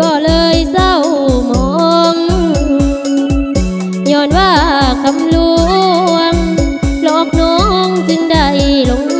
ก็เลยเศร้ามองย้อนว่าคำลวงหลอกน้องจึงได้ลง